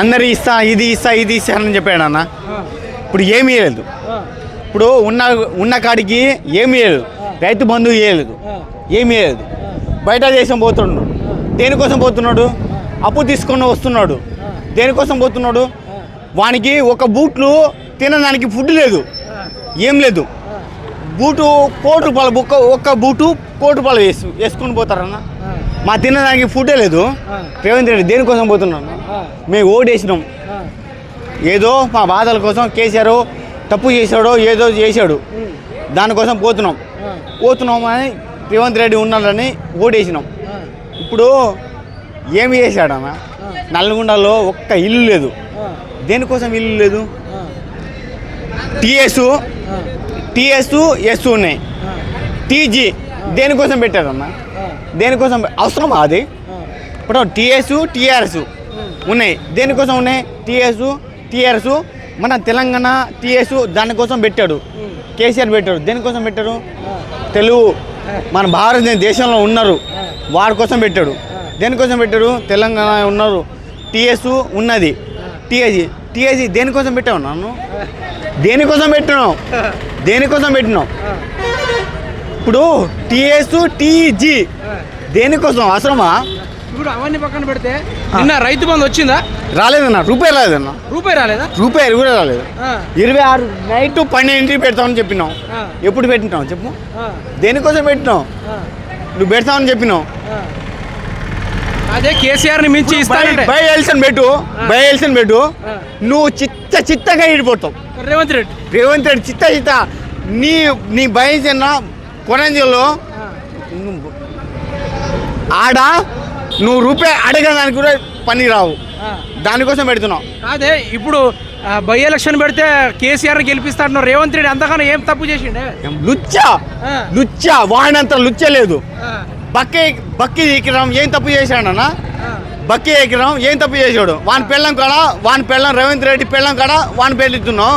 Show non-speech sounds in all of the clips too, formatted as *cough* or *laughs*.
అందరు ఇస్తా ఇది ఇస్తా ఇది ఇస్తా అని చెప్పాడు అన్న. ఇప్పుడు ఏమీ ఇవ్వలేదు ఇప్పుడు ఉన్న ఉన్న కాడికి ఏమీ ఇవ్వలేదు రైతు బంధువు ఇవ్వలేదు ఏమీ ఇవ్వలేదు బయట దేశం పోతున్నాడు. దేనికోసం పోతున్నాడు? అప్పు తీసుకొని వస్తున్నాడు. దేనికోసం పోతున్నాడు? వానికి ఒక బూట్లు తినడానికి ఫుడ్ లేదు. ఏం లేదు. బూటు కోటి రూపాయలు బుక్క ఒక్క బూటు కోటి రూపాయలు వేసు వేసుకొని పోతారన్న. మా తినడానికి ఫుడే లేదు. రేవంత్ రెడ్డి దేనికోసం పోతున్నాను ఆ, మేము ఓడేసినాం ఏదో మా బాధల కోసం కేసీఆర్ తప్పు చేశాడో ఏదో చేశాడు. దానికోసం పోతున్నాం. పోతున్నాం అని రేవంత్ రెడ్డి ఉన్నాడని ఓడేసినాం ఇప్పుడు ఏమి చేశాడన్న నల్గొండలో ఒక్క ఇల్లు లేదు. దేనికోసం ఇల్లు లేదు? టీఎస్ టీఎస్ ఎస్ ఉన్నాయి. టీజీ దేనికోసం పెట్టారమ్మా? దేనికోసం అవసరమా అది? ఇప్పుడు టీఎస్ టీఆర్ఎస్ ఉన్నాయి. దేనికోసం ఉన్నాయి? టీఎస్ టీఆర్ఎస్ మన తెలంగాణ టీఎస్ దానికోసం పెట్టాడు. కేసీఆర్ పెట్టాడు. దేనికోసం పెట్టారు? తెలుగు. మన భారత దేశంలో ఉన్నారు. వాడి కోసం పెట్టాడు. దేనికోసం పెట్టాడు? తెలంగాణ ఉన్నారు. టీఎస్ ఉన్నది. టీఎస్ టీఎస్ దేనికోసం పెట్టావు నన్ను? దేనికోసం పెట్టినావు? దేనికోసం పెట్టినావు? ఇప్పుడు టీఎస్ టీజీ. దేనికోసం అవసరమా? ఇప్పుడు అవన్నీ పక్కన పెడితే నిన్న రైతు బంధు వచ్చిందా? రాలేదన్న రూపాయి రాలేదన్న రూపాయి రాలేదా? రూపాయి కూడా రాలేదు. ఇరవై ఆరు నైట్ పన్నెండింటికి పెడతామని చెప్పినావు. ఎప్పుడు పెట్టినావు చెప్పు. దేనికోసం పెట్టినావు? నువ్వు పెడతామని చెప్పినావు. అదే కేసీఆర్ని మించి ఇస్తానంటే. బై ఎల్సన్ పెట్టు. బై ఎల్సన్ పెట్టు. నువ్వు చిత్త చిత్తగా ఇడిపోతావు. రేవంత్ రెడ్డి. రేవంత్ రెడ్డి చిత్త చిత్త. నీ నీ భయం కొనంజల్లో ఆ, ఆడ నువ్వు రూపాయి అడగడానికి కూడా పని రావు. దానికోసం పెడుతున్నావు. అదే ఇప్పుడు బై ఎలక్షన్ పెడితే కేసీఆర్ గెలిపిస్తాడు రేవంత్ రెడ్డి అంతగానో ఏం తప్పు చేసిండే? లుచ్చా? లుచ్చా వాడినంత లుచ్చ లేదు. బక్కి బక్కి ఎక్కిరాం ఏం తప్పు చేశాడన్నా బక్కి ఎక్కిరాం ఏం తప్పు చేశాడు? వాని పెళ్ళం కాడ వాని పెళ్ళం రేవంత్ రెడ్డి పెళ్ళం కాడ వాని పెళ్ళిస్తున్నావు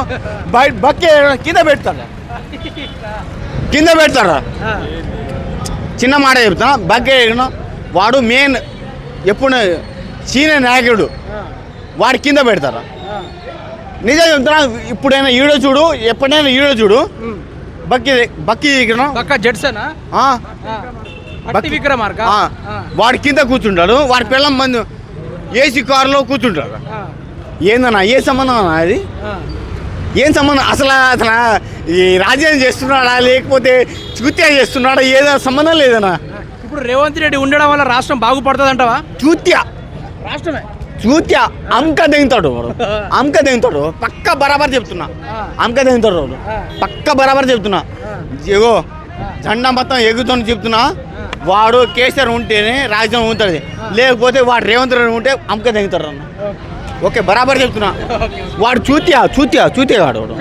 బయట బక్కి ఎక్కడం కింద పెడతారా కింద పెడతారా? చిన్న మాట చెప్తున్నా. బక్కి ఎక్కడం వాడు మెయిన్ ఎప్పుడు సీనియర్ నాయకుడు. వాడి కింద పెడతారా. నిజం చెప్తున్నా. ఇప్పుడైనా ఈడో చూడు ఎప్పుడైనా ఈడో చూడు. బక్కి బక్కి జడ్సనా విక్రమార్క? ఆ, వాడి కింద కూర్చుంటాడు. వాడి పెళ్ళం మంది ఏసీ కారులో కూర్చుంటాడు. ఏందన్నా? ఏ సంబంధం అన్నా అది? ఏం సంబంధం? అసలు అసలు ఈ రాజ్యం చేస్తున్నాడా? లేకపోతే చూత్యా చేస్తున్నాడా? ఏదో సంబంధం లేదన్నా. ఇప్పుడు రేవంత్ రెడ్డి ఉండడం వల్ల రాష్ట్రం బాగుపడుతుంది అంటావా చూత్యా రాష్ట్రమే? చూత్యా అమ్క దిగుతాడు వాడు. *laughs* అమ్క దిగుతాడు. పక్క బరాబర్ చెప్తున్నా. అమ్క దిగుతాడు వాడు. పక్క బరాబర్ చెప్తున్నా. ఏగో జెండా మొత్తం ఎగుతుంది చెప్తున్నా. వాడు కేసీఆర్ ఉంటేనే రాజ్యం ఉంటుంది. లేకపోతే వాడు రేవంత్ రెడ్డి ఉంటే అమ్క దిగుతాడు అన్న. ఓకే బరాబర్ చెప్తున్నా. వాడు చూత్యా చూత్యా చూతే వాడు వాడు.